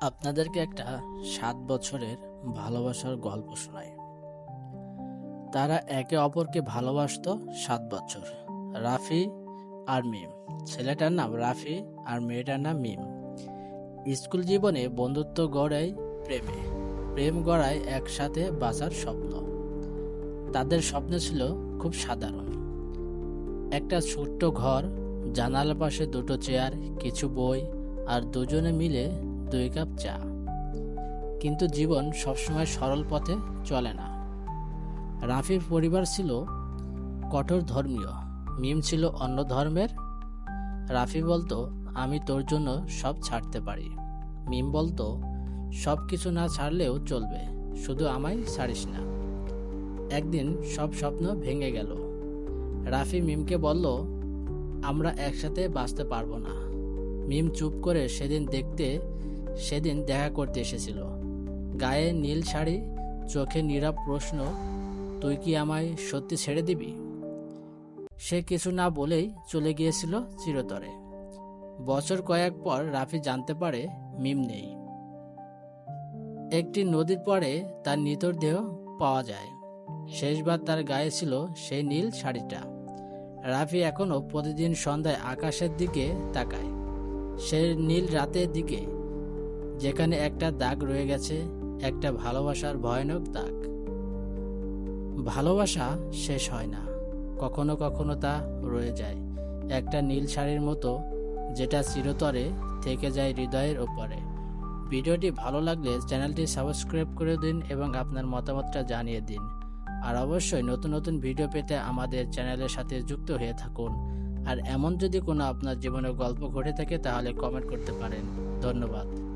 আপনাদেরকে একটা সাত বছরের ভালোবাসার গল্প শোনাই। তারা একে অপরকে ভালোবাসত সাত বছর। রাফি আর মিম। ছেলেটার নাম রাফি আর মেয়েটার নাম মিম। স্কুল জীবনে বন্ধুত্ব গড়ায় প্রেমে। প্রেম গড়ায় একসাথে বাঁচার স্বপ্ন। তাদের স্বপ্ন ছিল খুব সাধারণ। একটা ছোট্ট ঘর, জানালার পাশে দুটো চেয়ার, কিছু বই আর দুজনে মিলে দুই কাপ চা। কিন্তু জীবন সবসময় সরল পথে চলে না। রাফির পরিবার ছিল কঠোর ধর্মীয়, মিম ছিল অন্য ধর্মের। রাফি বলতো, আমি তোর জন্য সব ছাড়তে পারি। মিম বলতো সব কিছু না ছাড়লেও চলবে, শুধু আমায় ছাড়িস না। একদিন সব স্বপ্ন ভেঙে গেল। রাফি মিমকে বলল, আমরা একসাথে বাঁচতে পারব না। মিম চুপ করে সেদিন দেখতে সেদিন দেখা করতে এসেছিল। গায়ে নীল শাড়ি, চোখে নীরব প্রশ্ন, তুই কি আমায় সত্যি ছেড়ে দিবি? সে কিছু না বলেই চলে গিয়েছিল চিরতরে। বছর কয়েক পর রাফি জানতে পারে মিম নেই। একটি নদীর পরে তার নিতর দেহ পাওয়া যায়। শেষবার তার গায়ে ছিল সেই নীল শাড়িটা। রাফি এখনও প্রতিদিন সন্ধ্যায় আকাশের দিকে তাকায়। সে নীল রাতের দিকে যেখানে একটা দাগ রয়ে গেছে, একটা ভালোবাসার ভয়ানক দাগ। ভালোবাসা শেষ হয় না, কখনো কখনো তা রয়ে যায়। একটা নীল শাড়ির মতো, যেটা চিরতরে থেকে যায় হৃদয়ের ওপরে। ভিডিওটি ভালো লাগলে চ্যানেলটি সাবস্ক্রাইব করে দিন এবং আপনার মতামতটা জানিয়ে দিন। আর অবশ্যই নতুন নতুন ভিডিও পেতে আমাদের চ্যানেলের সাথে যুক্ত হয়ে থাকুন। আর এমন যদি কোনো আপনার জীবনে গল্প ঘটে থাকে তাহলে কমেন্ট করতে পারেন। ধন্যবাদ।